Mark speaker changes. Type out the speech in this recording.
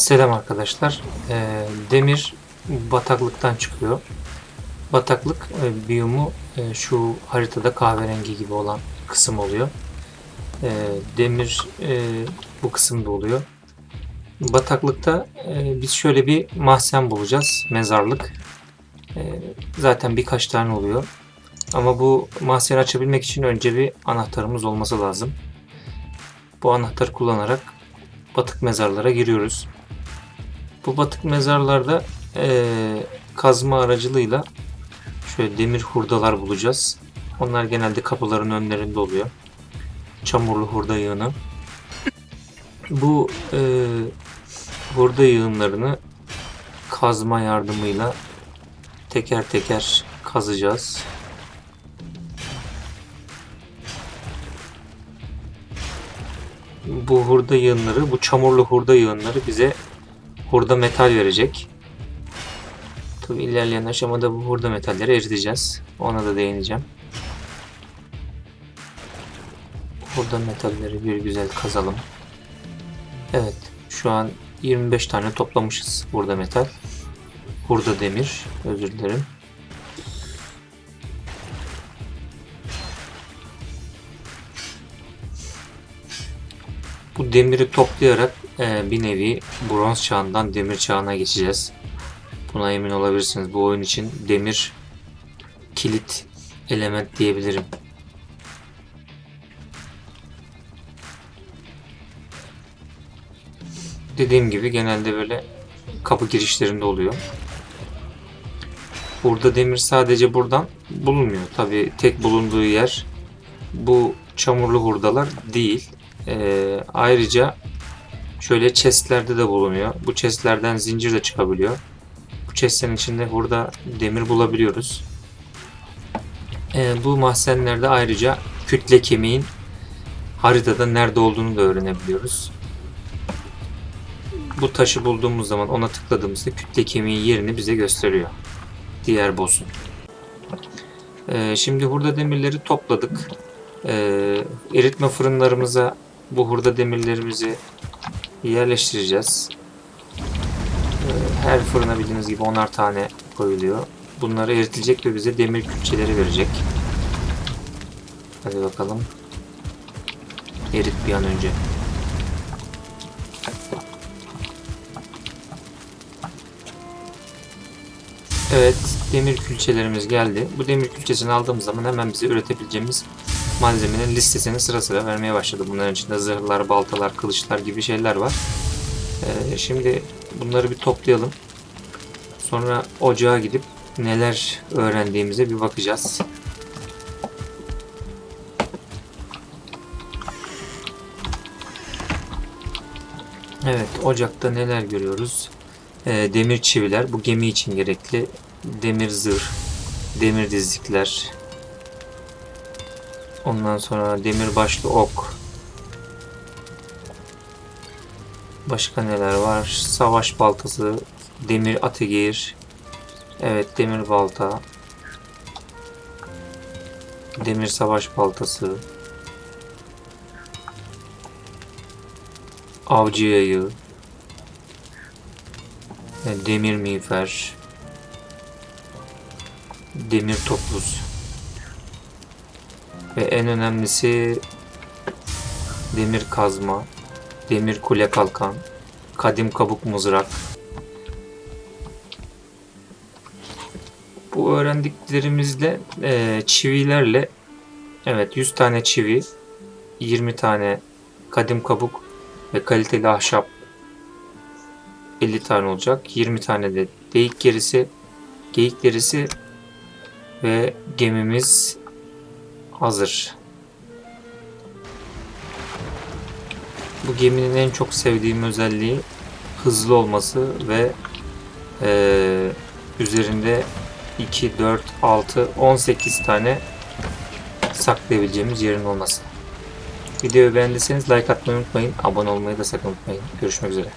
Speaker 1: Selam arkadaşlar. Ee, demir bataklıktan çıkıyor. Bataklık e, biyomu e, şu haritada kahverengi gibi olan kısım oluyor. Ee, demir e, bu kısımda oluyor. Bataklıkta biz şöyle bir mahzen bulacağız. Mezarlık. E, zaten birkaç tane oluyor. Ama bu mahzeni açabilmek için önce bir anahtarımız olması lazım. Bu anahtarı kullanarak batık mezarlara giriyoruz. Bu batık mezarlarda eee, kazma aracılığıyla şöyle demir hurdalar bulacağız. Onlar genelde kapıların önlerinde oluyor. Çamurlu hurda yığını. Bu eee, hurda yığınlarını kazma yardımıyla teker teker kazacağız. Bu hurda yığınları, bu çamurlu hurda yığınları bize hurda metal verecek. Tabi ilerleyen aşamada bu hurda metalleri eriteceğiz. Ona da değineceğim. Hurda metalleri bir güzel kazalım. Evet, şu an 25 tane toplamışız hurda metal. Hurda demir, özür dilerim. Bu demiri toplayarak e, bir nevi bronz çağından demir çağına geçeceğiz. Buna emin olabilirsiniz. Bu oyun için demir kilit element diyebilirim. Dediğim gibi genelde böyle kapı girişlerinde oluyor. Burada demir sadece buradan bulunmuyor. Tabi tek bulunduğu yer bu çamurlu hurdalar değil. Ee, ayrıca şöyle chestlerde de bulunuyor. Bu chestlerden zincir de çıkabiliyor. Bu chestlerin içinde burada demir bulabiliyoruz. Ee, bu mahzenlerde ayrıca kütle kemiğin haritada nerede olduğunu da öğrenebiliyoruz. Bu taşı bulduğumuz zaman ona tıkladığımızda kütle kemiğin yerini bize gösteriyor. Diğer boss'un. Ee, şimdi burada demirleri topladık. Ee, eritme fırınlarımıza bu hurda demirlerimizi yerleştireceğiz. Ee, her fırına bildiğiniz gibi 10'ar tane koyuluyor. Bunları eritecek ve bize demir külçeleri verecek. Hadi bakalım. Erit bir an önce. Evet, demir külçelerimiz geldi. Bu demir külçesini aldığımız zaman hemen bize üretebileceğimiz malzemenin listesini sıra sıra vermeye başladı. Bunların içinde zırhlar, baltalar, kılıçlar gibi şeyler var. Ee, şimdi bunları bir toplayalım. Sonra ocağa gidip neler öğrendiğimize bir bakacağız. Evet, ocakta neler görüyoruz? Ee, demir çiviler, bu gemi için gerekli. Demir zırh, demir dizlikler, Ondan sonra demir başlı ok. Başka neler var? Savaş baltası, demir ategir. Evet, demir balta. Demir savaş baltası. Avcı yayı. Demir miğfer. Demir topuz. Ve en önemlisi demir kazma, demir kule kalkan, kadim kabuk mızrak. Bu öğrendiklerimizle e, çivilerle evet 100 tane çivi, 20 tane kadim kabuk ve kaliteli ahşap 50 tane olacak. 20 tane de deyik gerisi, geyik derisi ve gemimiz hazır. Bu geminin en çok sevdiğim özelliği hızlı olması ve e, üzerinde 2, 4, 6, 18 tane saklayabileceğimiz yerin olması. Videoyu beğendiyseniz like atmayı unutmayın. Abone olmayı da sakın unutmayın. Görüşmek üzere.